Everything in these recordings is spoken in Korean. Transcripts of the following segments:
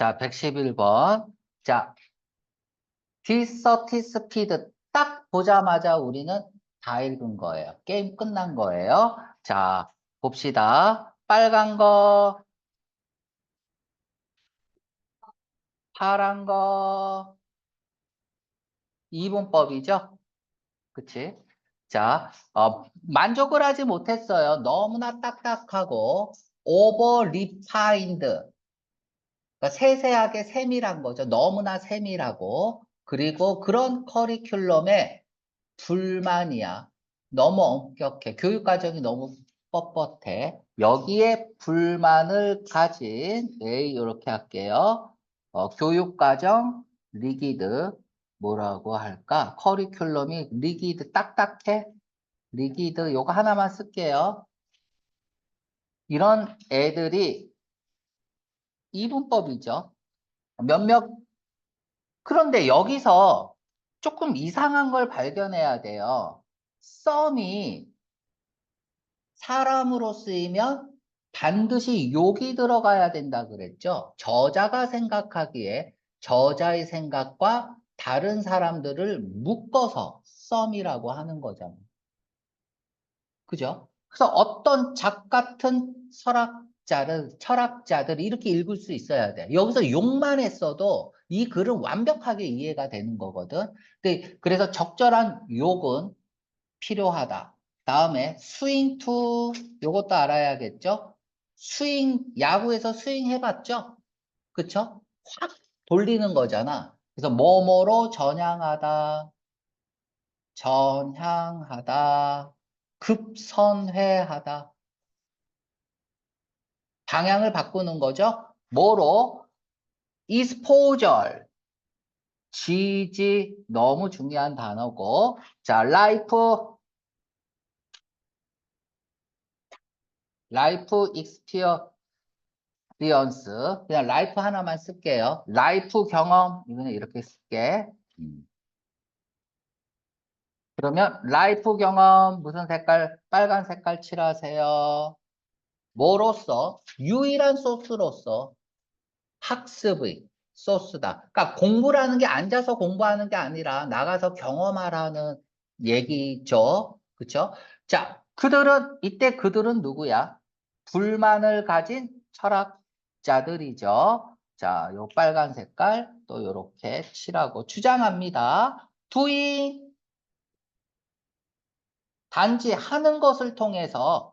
자, 111번. 자, 디서티 스피드 딱 보자마자 우리는 다 읽은 거예요. 게임 끝난 거예요. 자, 봅시다. 빨간 거, 파란 거, 이분법이죠? 그치? 자, 어, 만족을 하지 못했어요. 너무나 딱딱하고, 오버 리파인드. 그러니까 세세하게 세밀한 거죠. 너무나 세밀하고. 그리고 그런 커리큘럼에 불만이야. 너무 엄격해. 교육과정이 너무 뻣뻣해. 여기에 불만을 가진, A, 이렇게 할게요. 어, 교육과정, 리기드, 뭐라고 할까? 커리큘럼이 리기드, 딱딱해? 리기드, 요거 하나만 쓸게요. 이런 애들이 이분법이죠. 몇몇, 그런데 여기서 조금 이상한 걸 발견해야 돼요. 썸이 사람으로 쓰이면 반드시 욕이 들어가야 된다 그랬죠. 저자가 생각하기에 저자의 생각과 다른 사람들을 묶어서 썸이라고 하는 거잖아요. 그죠? 그래서 어떤 작 같은 철학 자를, 철학자들이 이렇게 읽을 수 있어야 돼. 여기서 욕만 했어도 이 글은 완벽하게 이해가 되는 거거든. 근데 그래서 적절한 욕은 필요하다. 다음에 스윙 투 요것도 알아야겠죠? 스윙 야구에서 스윙 해봤죠? 그쵸? 확 돌리는 거잖아. 그래서 뭐뭐로 전향하다, 전향하다, 급선회하다. 방향을 바꾸는 거죠. 뭐로? 이스포절. 지지 너무 중요한 단어고. 자, 라이프 라이프 익스피어리언스 그냥 라이프 하나만 쓸게요. 라이프 경험 이거는 이렇게 쓸게. 음. 그러면 라이프 경험 무슨 색깔? 빨간 색깔 칠하세요. 뭐로서? 유일한 소스로서 학습의 소스다. 그러니까 공부라는 게 앉아서 공부하는 게 아니라 나가서 경험하라는 얘기죠. 그쵸? 자, 그들은 이때 그들은 누구야? 불만을 가진 철학자들이죠. 자, 요 빨간 색깔 또 요렇게 칠하고 주장합니다. doing 단지 하는 것을 통해서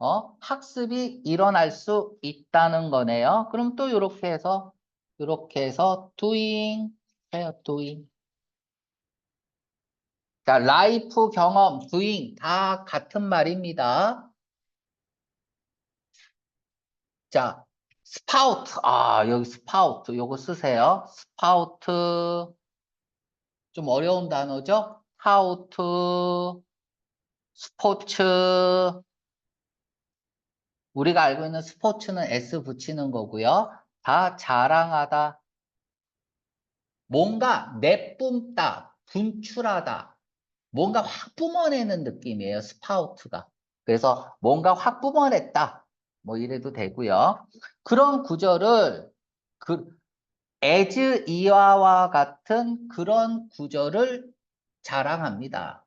어, 학습이 일어날 수 있다는 거네요. 그럼 또 이렇게 해서 이렇게 해서 doing 해요. doing. 자, 라이프 경험, doing 다 같은 말입니다. 자, 스파우트. 아, 여기 스파우트. 요거 쓰세요. 스파우트. 좀 어려운 단어죠? 스파우트. 스포츠. 우리가 알고 있는 스포츠는 S 붙이는 거고요. 다 자랑하다. 뭔가 내뿜다, 분출하다. 뭔가 확 뿜어내는 느낌이에요. 스파우트가. 그래서 뭔가 확 뿜어냈다. 뭐 이래도 되고요. 그런 구절을 그 as 이하와 같은 그런 구절을 자랑합니다.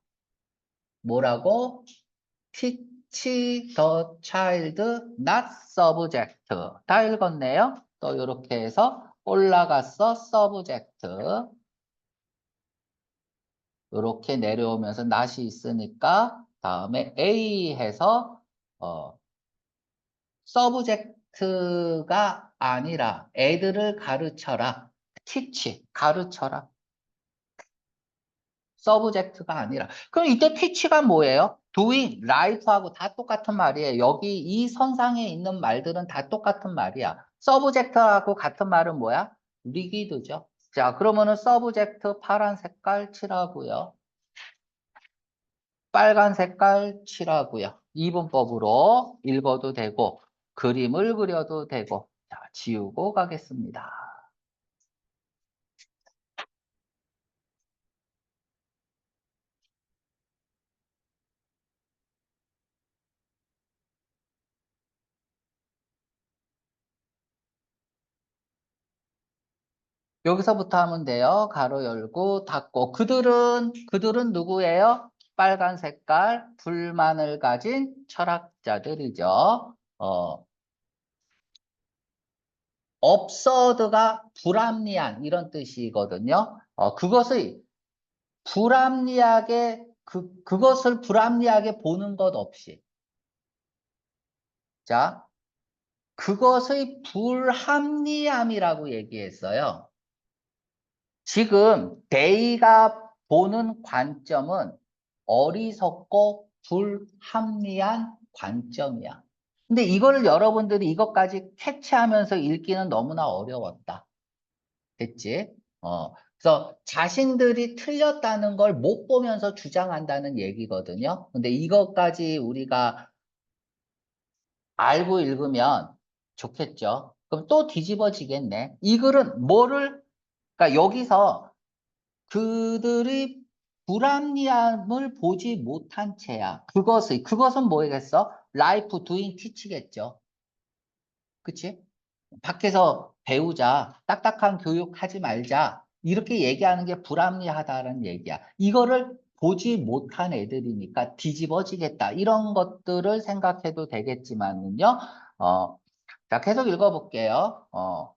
뭐라고? Teach the child not subject. 다 읽었네요. 또 이렇게 해서 올라갔어 subject. 이렇게 내려오면서 not이 있으니까 다음에 A 해서 어, subject가 아니라 애들을 가르쳐라. teach, 가르쳐라. 서브젝트가 아니라. 그럼 이때 teach가 뭐예요? Doing, life하고 다 똑같은 말이에요. 여기 이 선상에 있는 말들은 다 똑같은 말이야. 서브젝트하고 같은 말은 뭐야? 리기드죠. 자, 그러면은 서브젝트 파란 색깔 칠하고요. 빨간 색깔 칠하고요. 이분법으로 읽어도 되고 그림을 그려도 되고 자, 지우고 가겠습니다. 여기서부터 하면 돼요. 가로 열고 닫고. 그들은, 그들은 누구예요? 빨간 색깔 불만을 가진 철학자들이죠. 어, 업서드가 불합리한 이런 뜻이거든요. 어, 그것을 불합리하게 그, 그것을 불합리하게 보는 것 없이 자 그것의 불합리함이라고 얘기했어요. 지금 데이가 보는 관점은 어리석고 불합리한 관점이야. 근데 이거를 여러분들이 이것까지 캐치하면서 읽기는 너무나 어려웠다. 됐지? 어, 그래서 자신들이 틀렸다는 걸 못 보면서 주장한다는 얘기거든요. 근데 이것까지 우리가 알고 읽으면 좋겠죠. 그럼 또 뒤집어지겠네. 이 글은 뭐를, 그러니까 여기서 그들이 불합리함을 보지 못한 채야. 그것의, 그것은 뭐겠어? 라이프 두잉 티치겠죠. 그치? 밖에서 배우자, 딱딱한 교육 하지 말자. 이렇게 얘기하는 게 불합리하다는 얘기야. 이거를 보지 못한 애들이니까 뒤집어지겠다. 이런 것들을 생각해도 되겠지만요. 어, 자, 계속 읽어볼게요. 어,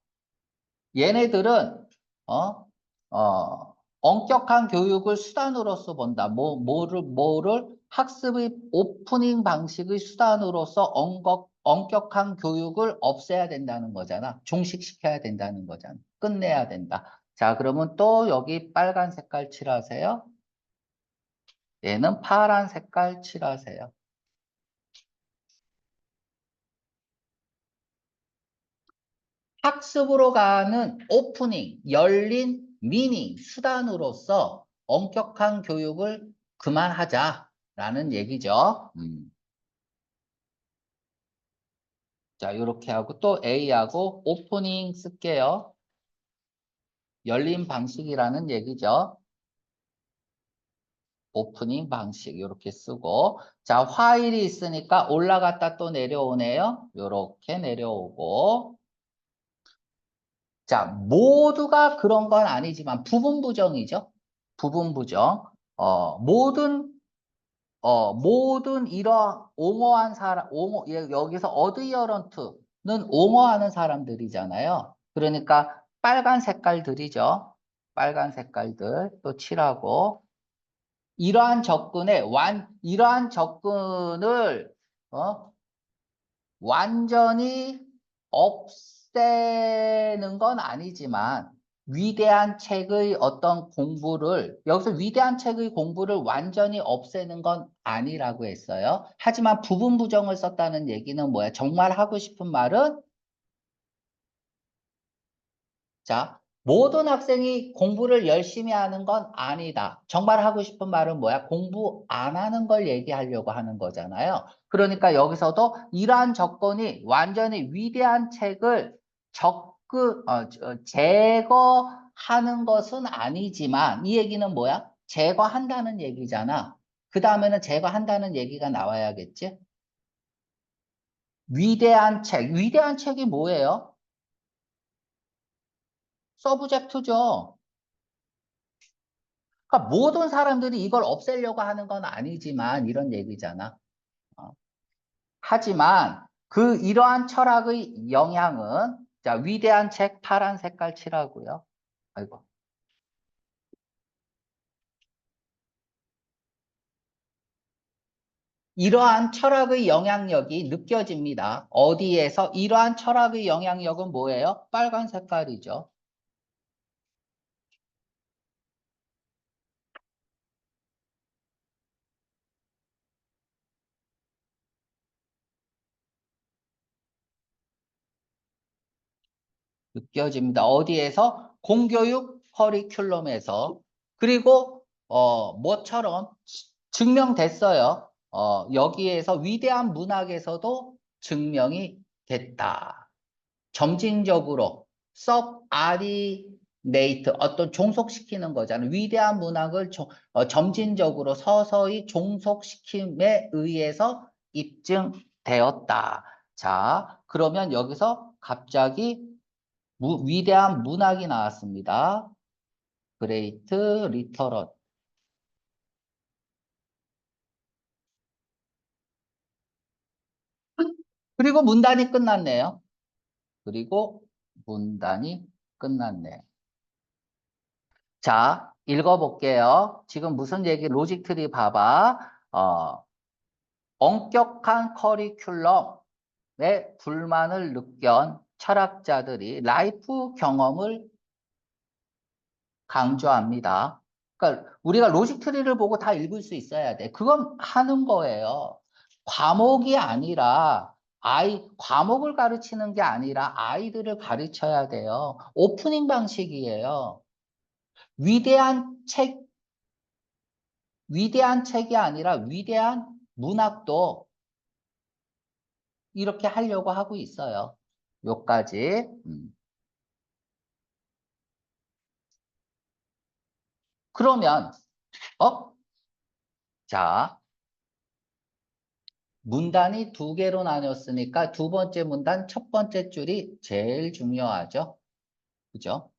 얘네들은, 어, 어, 엄격한 교육을 수단으로서 본다. 뭐, 뭐를, 뭐를 학습의 오프닝 방식의 수단으로서 엄격, 엄격한 교육을 없애야 된다는 거잖아. 종식시켜야 된다는 거잖아. 끝내야 된다. 자, 그러면 또 여기 빨간 색깔 칠하세요. 얘는 파란 색깔 칠하세요. 학습으로 가는 오프닝, 열린 미닝, 수단으로서 엄격한 교육을 그만하자라는 얘기죠. 음. 자, 이렇게 하고 또 A하고 오프닝 쓸게요. 열린 방식이라는 얘기죠. 오프닝 방식 이렇게 쓰고 자 화일이 있으니까 올라갔다 또 내려오네요. 이렇게 내려오고 자 모두가 그런 건 아니지만 부분 부정이죠. 부분 부정 어 모든 어 모든 이러 옹호한 사람 옹호 여기서 어드이어런트는 옹호하는 사람들이잖아요. 그러니까 빨간 색깔들이죠. 빨간 색깔들 또 칠하고 이러한 접근에 완 이러한 접근을 어? 완전히 없 애는 건 아니지만 위대한 책의 어떤 공부를 여기서 위대한 책의 공부를 완전히 없애는 건 아니라고 했어요. 하지만 부분 부정을 썼다는 얘기는 뭐야? 정말 하고 싶은 말은 자 모든 학생이 공부를 열심히 하는 건 아니다. 정말 하고 싶은 말은 뭐야? 공부 안 하는 걸 얘기하려고 하는 거잖아요. 그러니까 여기서도 이러한 조건이 완전히 위대한 책을 적극, 어, 제거하는 것은 아니지만 이 얘기는 뭐야? 제거한다는 얘기잖아. 그 다음에는 제거한다는 얘기가 나와야겠지? 위대한 책. 위대한 책이 뭐예요? 서브젝트죠. 그러니까 모든 사람들이 이걸 없애려고 하는 건 아니지만 이런 얘기잖아. 어. 하지만 그 이러한 철학의 영향은 자 위대한 책 파란 색깔 칠하고요. 아이고. 이러한 철학의 영향력이 느껴집니다. 어디에서? 이러한 철학의 영향력은 뭐예요? 빨간 색깔이죠. 느껴집니다. 어디에서? 공교육 커리큘럼에서 그리고 어 뭐처럼 증명됐어요. 어 여기에서 위대한 문학에서도 증명이 됐다. 점진적으로 섭 아리네이트 어떤 종속시키는 거잖아요. 위대한 문학을 조, 어, 점진적으로 서서히 종속시킴에 의해서 입증되었다. 자, 그러면 여기서 갑자기 무- 위대한 문학이 나왔습니다. 그레이트 리터러. 그리고 문단이 끝났네요. 그리고 문단이 끝났네요. 자, 읽어볼게요. 지금 무슨 얘기, 로직 트리 봐봐. 어, 엄격한 커리큘럼에 불만을 느꼈 철학자들이 라이프 경험을 강조합니다. 그러니까 우리가 로직 트리를 보고 다 읽을 수 있어야 돼. 그건 하는 거예요. 과목이 아니라 아이 과목을 가르치는 게 아니라 아이들을 가르쳐야 돼요. 오프닝 방식이에요. 위대한 책 위대한 책이 아니라 위대한 문학도 이렇게 하려고 하고 있어요. 요까지. 음. 그러면 어? 자, 문단이 두 개로 나뉘었으니까 두 번째 문단 첫 번째 줄이 제일 중요하죠. 그죠?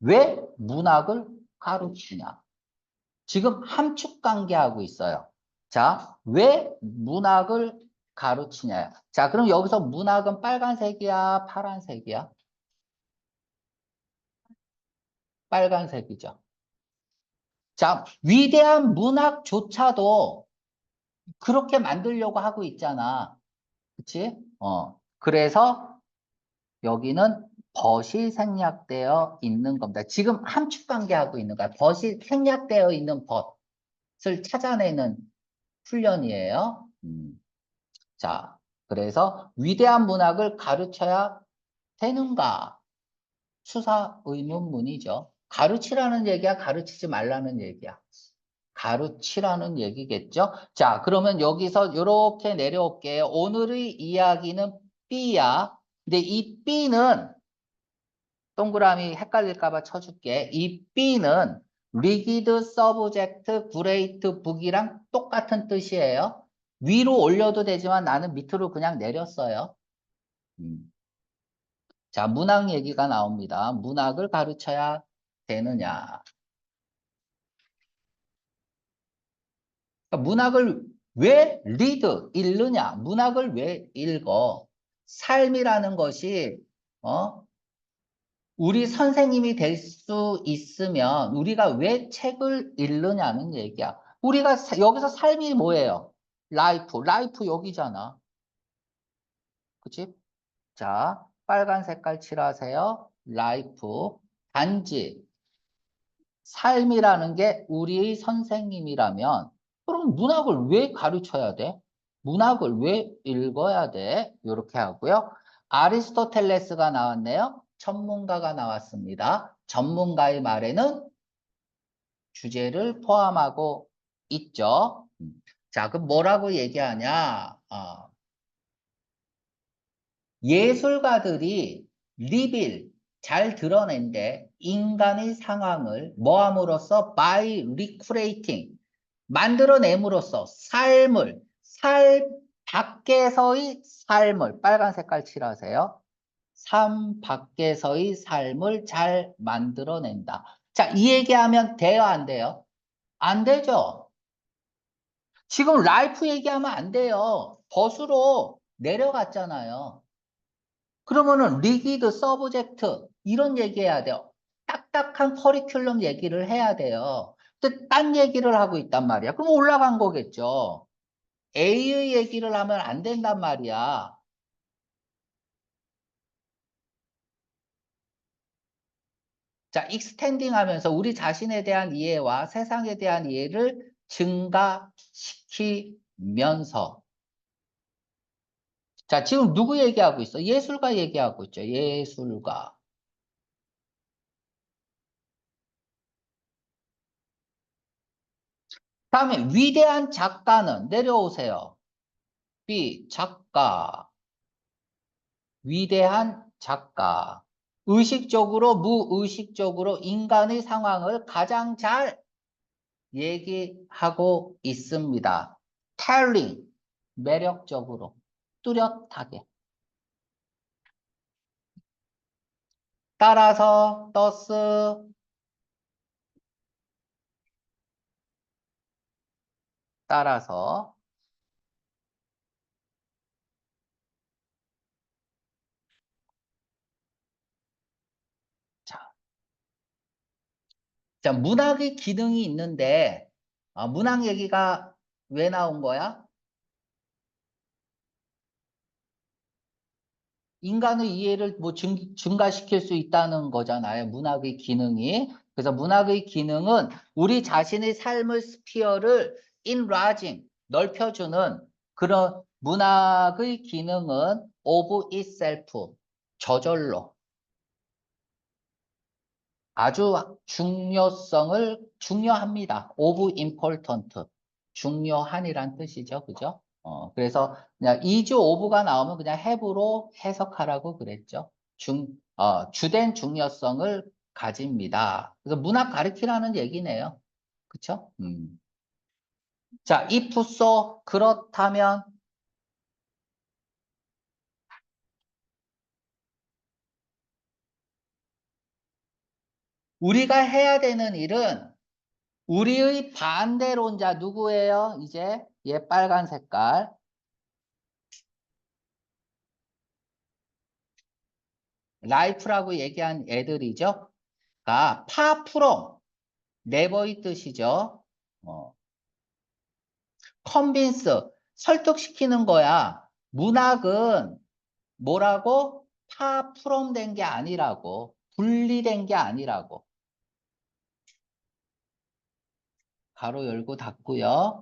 왜 문학을 가르치냐? 지금 함축 관계하고 있어요. 자, 왜 문학을 가르치냐? 자, 그럼 여기서 문학은 빨간색이야, 파란색이야? 빨간색이죠. 자, 위대한 문학조차도 그렇게 만들려고 하고 있잖아. 그치? 어. 그래서 여기는 벗이 생략되어 있는 겁니다. 지금 함축 관계하고 있는 거야. 벗이 생략되어 있는 벗을 찾아내는 훈련이에요. 음. 자, 그래서 위대한 문학을 가르쳐야 되는가? 수사 의문문이죠. 가르치라는 얘기야, 가르치지 말라는 얘기야. 가르치라는 얘기겠죠? 자, 그러면 여기서 이렇게 내려올게요. 오늘의 이야기는 B야. 근데 이 B는 동그라미 헷갈릴까봐 쳐줄게. 이 B는 rigid subject great book이랑 똑같은 뜻이에요. 위로 올려도 되지만 나는 밑으로 그냥 내렸어요. 음. 자, 문학 얘기가 나옵니다. 문학을 가르쳐야 되느냐. 그러니까 문학을 왜 리드, 읽느냐? 문학을 왜 읽어? 삶이라는 것이, 어? 우리 선생님이 될 수 있으면 우리가 왜 책을 읽느냐는 얘기야. 우리가 사- 여기서 삶이 뭐예요? 라이프. 라이프 여기잖아. 그치? 자, 빨간 색깔 칠하세요. 라이프. 단지 삶이라는 게 우리의 선생님이라면 그럼 문학을 왜 가르쳐야 돼? 문학을 왜 읽어야 돼? 이렇게 하고요. 아리스토텔레스가 나왔네요. 전문가가 나왔습니다. 전문가의 말에는 주제를 포함하고 있죠. 음. 자, 그럼 뭐라고 얘기하냐? 어, 예술가들이 리빌 잘 드러낸데 인간의 상황을 뭐함으로써 by recreating 만들어냄으로써 삶을 삶 밖에서의 삶을 빨간 색깔 칠하세요. 삶 밖에서의 삶을 잘 만들어낸다. 자, 이 얘기하면 돼요, 안 돼요? 안 되죠. 지금 라이프 얘기하면 안 돼요. 벗으로 내려갔잖아요. 그러면은 리기드 서브젝트 이런 얘기해야 돼요. 딱딱한 커리큘럼 얘기를 해야 돼요. 근데 딴 얘기를 하고 있단 말이야. 그럼 올라간 거겠죠. A의 얘기를 하면 안 된단 말이야. 자, 익스텐딩 하면서 우리 자신에 대한 이해와 세상에 대한 이해를 증가시키면서 자, 지금 누구 얘기하고 있어? 예술가 얘기하고 있죠. 예술가. 다음에 위대한 작가는 내려오세요. B. 작가. 위대한 작가. 의식적으로, 무의식적으로 인간의 상황을 가장 잘 얘기하고 있습니다. telling. 매력적으로. 뚜렷하게. 따라서 thus 따라서 자 문학의 기능이 있는데 아, 문학 얘기가 왜 나온 거야? 인간의 이해를 뭐 증, 증가시킬 수 있다는 거잖아요. 문학의 기능이. 그래서 문학의 기능은 우리 자신의 삶의 스피어를 enlarging, 넓혀주는 그런 문학의 기능은 of itself, 저절로 아주 중요성을 중요합니다. of important, 중요한이란 뜻이죠. 그죠? 어, 그래서 그냥 이주 오브가 나오면 그냥 have로 해석하라고 그랬죠. 중, 어, 주된 중요성을 가집니다. 그래서 문학 가르치라는 얘기네요. 그쵸? 음. 자, if so, 그렇다면 우리가 해야 되는 일은 우리의 반대론자 누구예요? 이제 얘 빨간 색깔. 라이프라고 얘기한 애들이죠. 가 파프롬 네버의 뜻이죠. 어. 컨빈스 설득시키는 거야. 문학은 뭐라고? 파프롬 된 게 아니라고. 분리된 게 아니라고. 가로 열고 닫고요.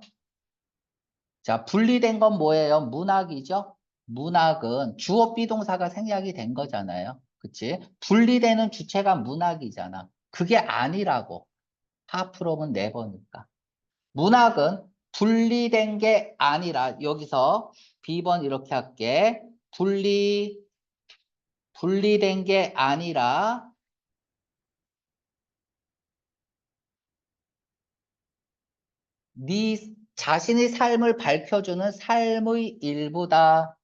자, 분리된 건 뭐예요? 문학이죠? 문학은 주어 비동사가 생략이 된 거잖아요. 그치? 분리되는 주체가 문학이잖아. 그게 아니라고. 파프롬은 네 번이니까. 문학은 분리된 게 아니라 여기서 B번 이렇게 할게. 분리 분리된 게 아니라 네 자신의 삶을 밝혀주는 삶의 일부다.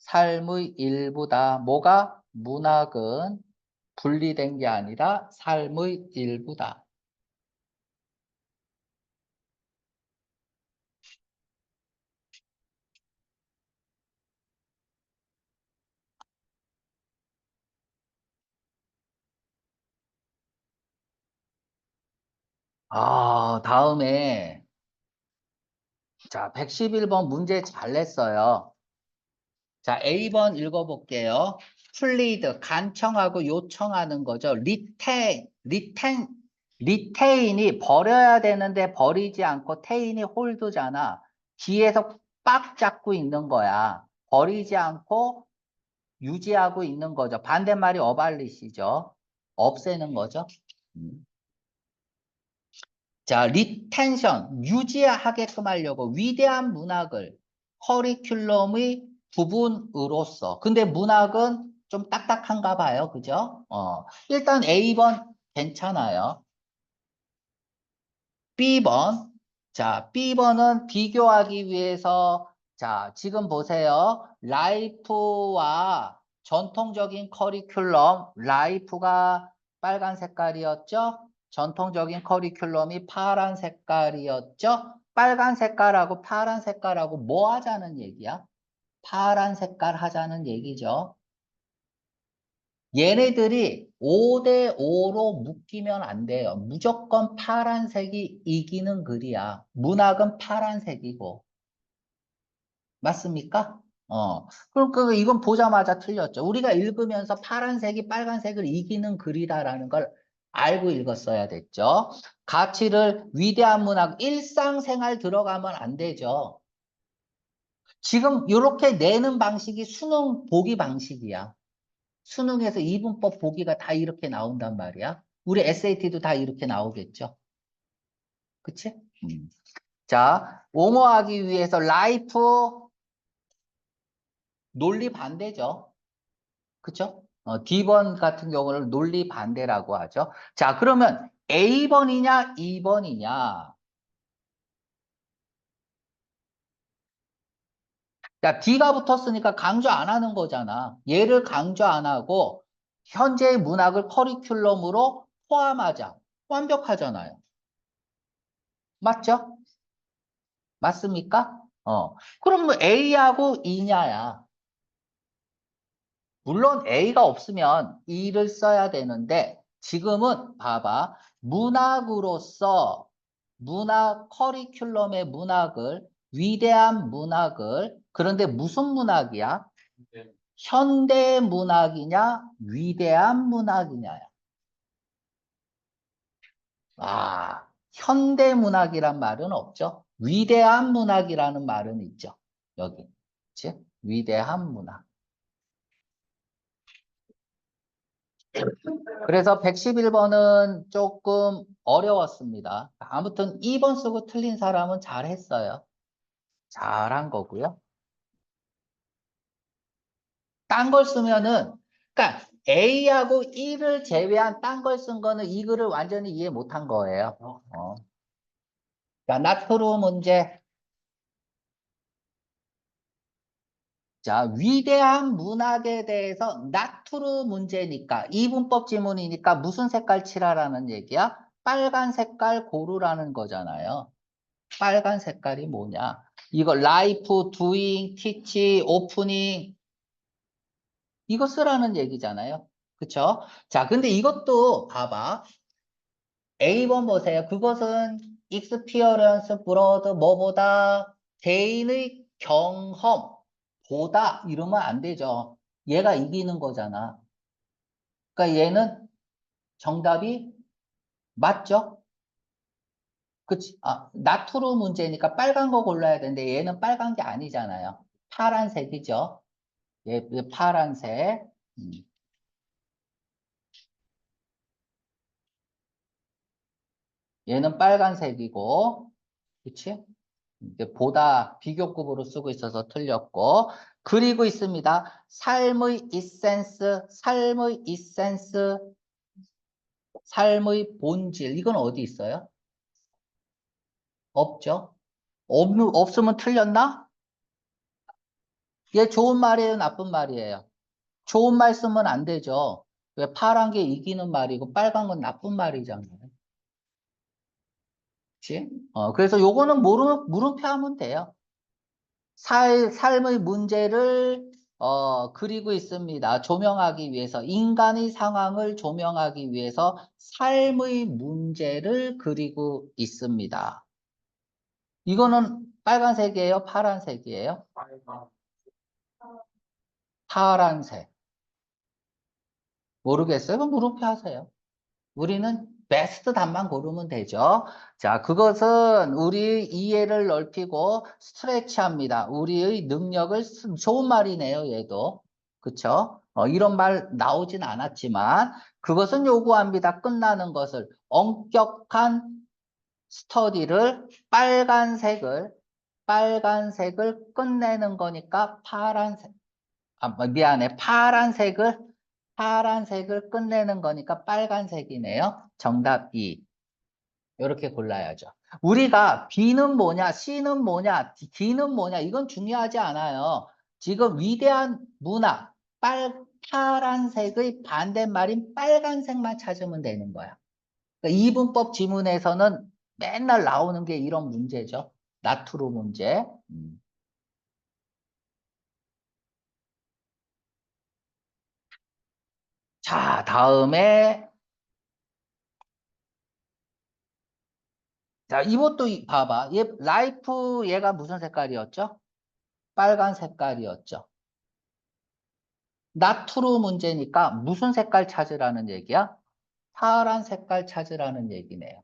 삶의 일부다. 뭐가? 문학은 분리된 게 아니라 삶의 일부다. 아, 다음에 자, 111번 문제 잘 냈어요. 자, A번 읽어볼게요. 플리드, 간청하고 요청하는 거죠. 리테인, 리텐, 리테인이 버려야 되는데 버리지 않고 테인이 홀드잖아. 뒤에서 빡 잡고 있는 거야. 버리지 않고 유지하고 있는 거죠. 반대말이 어발리시죠. 없애는 거죠. 음. 자, 리텐션, 유지하게끔 하려고 위대한 문학을 커리큘럼의 부분으로서. 근데 문학은 좀 딱딱한가 봐요. 그죠? 어, 일단 A번 괜찮아요. B번. 자, B번은 비교하기 위해서 자, 지금 보세요. 라이프와 전통적인 커리큘럼, 라이프가 빨간 색깔이었죠? 전통적인 커리큘럼이 파란 색깔이었죠? 빨간 색깔하고 파란 색깔하고 뭐 하자는 얘기야? 파란 색깔 하자는 얘기죠. 얘네들이 5대5로 묶이면 안 돼요. 무조건 파란색이 이기는 글이야. 문학은 파란색이고. 맞습니까? 어. 그럼 그 이건 보자마자 틀렸죠. 우리가 읽으면서 파란색이 빨간색을 이기는 글이다라는 걸 알고 읽었어야 됐죠. 가치를 위대한 문학, 일상생활 들어가면 안 되죠. 지금 이렇게 내는 방식이 수능 보기 방식이야. 수능에서 이분법 보기가 다 이렇게 나온단 말이야. 우리 SAT도 다 이렇게 나오겠죠. 그치? 음. 자, 옹호하기 위해서 라이프 논리 반대죠. 그쵸? 어, D번 같은 경우는 논리 반대라고 하죠. 자, 그러면 A번이냐, 2번이냐? 자, D가 붙었으니까 강조 안 하는 거잖아. 얘를 강조 안 하고 현재의 문학을 커리큘럼으로 포함하자. 완벽하잖아요. 맞죠? 맞습니까? 어. 그럼 뭐 A하고 E냐야. 물론 A가 없으면 E를 써야 되는데 지금은 봐봐. 문학으로서 문학 커리큘럼의 문학을 위대한 문학을 그런데 무슨 문학이야? 현대 문학이냐 위대한 문학이냐야. 아, 현대 문학이란 말은 없죠. 위대한 문학이라는 말은 있죠. 여기. 그치? 위대한 문학. 그래서 111번은 조금 어려웠습니다. 아무튼 2번 쓰고 틀린 사람은 잘했어요. 잘한 거고요. 딴 걸 쓰면은, 그러니까 A하고 E를 제외한 딴 걸 쓴 거는 이 글을 완전히 이해 못한 거예요. 어. 자, 나트루 문제. 자, 위대한 문학에 대해서 나트루 문제니까 이분법 지문이니까 무슨 색깔 칠하라는 얘기야? 빨간 색깔 고르라는 거잖아요. 빨간 색깔이 뭐냐? 이거 라이프, 두잉, 티치, 오프닝 이거 쓰라는 얘기잖아요. 그쵸? 자, 근데 이것도 봐봐. A번 보세요. 그것은 experience, broad, 뭐보다 개인의 경험 보다 이러면 안 되죠. 얘가 이기는 거잖아. 그러니까 얘는 정답이 맞죠? 그치? 아, 나트루 문제니까 빨간 거 골라야 되는데 얘는 빨간 게 아니잖아요. 파란색이죠. 얘 파란색. 음. 얘는 빨간색이고, 그치? 보다 비교급으로 쓰고 있어서 틀렸고, 그리고 있습니다. 삶의 이센스, 삶의 이센스, 삶의 본질. 이건 어디 있어요? 없죠? 없, 없으면 틀렸나? 얘 좋은 말이에요, 나쁜 말이에요? 좋은 말 쓰면 안 되죠. 왜 파란 게 이기는 말이고 빨간 건 나쁜 말이잖아요. 그치? 어, 그래서 요거는 물음, 물음표 하면 돼요. 살, 삶의 문제를 어, 그리고 있습니다. 조명하기 위해서 인간의 상황을 조명하기 위해서 삶의 문제를 그리고 있습니다. 이거는 빨간색이에요? 파란색이에요? 파란색. 모르겠어요? 그럼 물음표 하세요. 우리는 베스트 답만 고르면 되죠. 자, 그것은 우리 이해를 넓히고 스트레치합니다. 우리의 능력을 쓰- 좋은 말이네요, 얘도. 그쵸? 어, 이런 말 나오진 않았지만 그것은 요구합니다. 끝나는 것을 엄격한 스터디를 빨간색을 빨간색을 끝내는 거니까 파란색 아, 뭐, 미안해. 파란색을 파란색을 끝내는 거니까 빨간색이네요. 정답 2. 이렇게 골라야죠. 우리가 B는 뭐냐, C는 뭐냐, D- D는 뭐냐, 이건 중요하지 않아요. 지금 위대한 문화, 빨, 파란색의 반대말인 빨간색만 찾으면 되는 거야. 그러니까 이분법 지문에서는 맨날 나오는 게 이런 문제죠. 나트루 문제. 음. 자, 다음에 자, 이것도 이- 봐봐. 얘 라이프 얘가 무슨 색깔이었죠? 빨간 색깔이었죠. 나트루 문제니까 무슨 색깔 찾으라는 얘기야? 파란 색깔 찾으라는 얘기네요.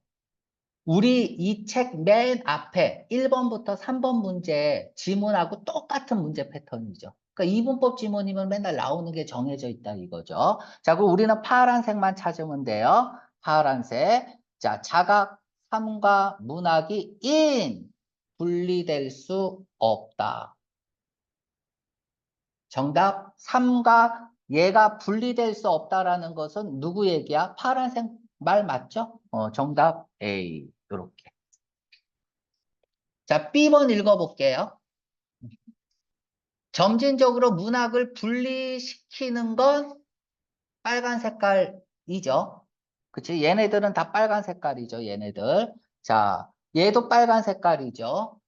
우리 이 책 맨 앞에 1번부터 3번 문제 지문하고 똑같은 문제 패턴이죠. 그러니까 이분법 지문이면 맨날 나오는 게 정해져 있다 이거죠. 자, 그럼 우리는 파란색만 찾으면 돼요. 파란색. 자, 자각, 삼과 문학이 인 분리될 수 없다. 정답 3과 얘가 분리될 수 없다라는 것은 누구 얘기야? 파란색 말 맞죠? 어, 정답 A. 요렇게. 자, B번 읽어볼게요. 점진적으로 문학을 분리시키는 건 빨간 색깔이죠. 그치? 얘네들은 다 빨간 색깔이죠. 얘네들. 자, 얘도 빨간 색깔이죠.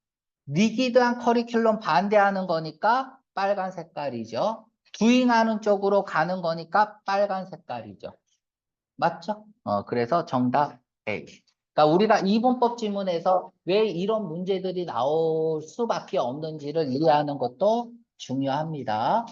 리기드한 커리큘럼 반대하는 거니까 빨간 색깔이죠. 두잉하는 쪽으로 가는 거니까 빨간 색깔이죠. 맞죠? 어, 그래서 정답 A. 그러니까 우리가 이분법 지문에서 왜 이런 문제들이 나올 수밖에 없는지를 이해하는 것도 중요합니다.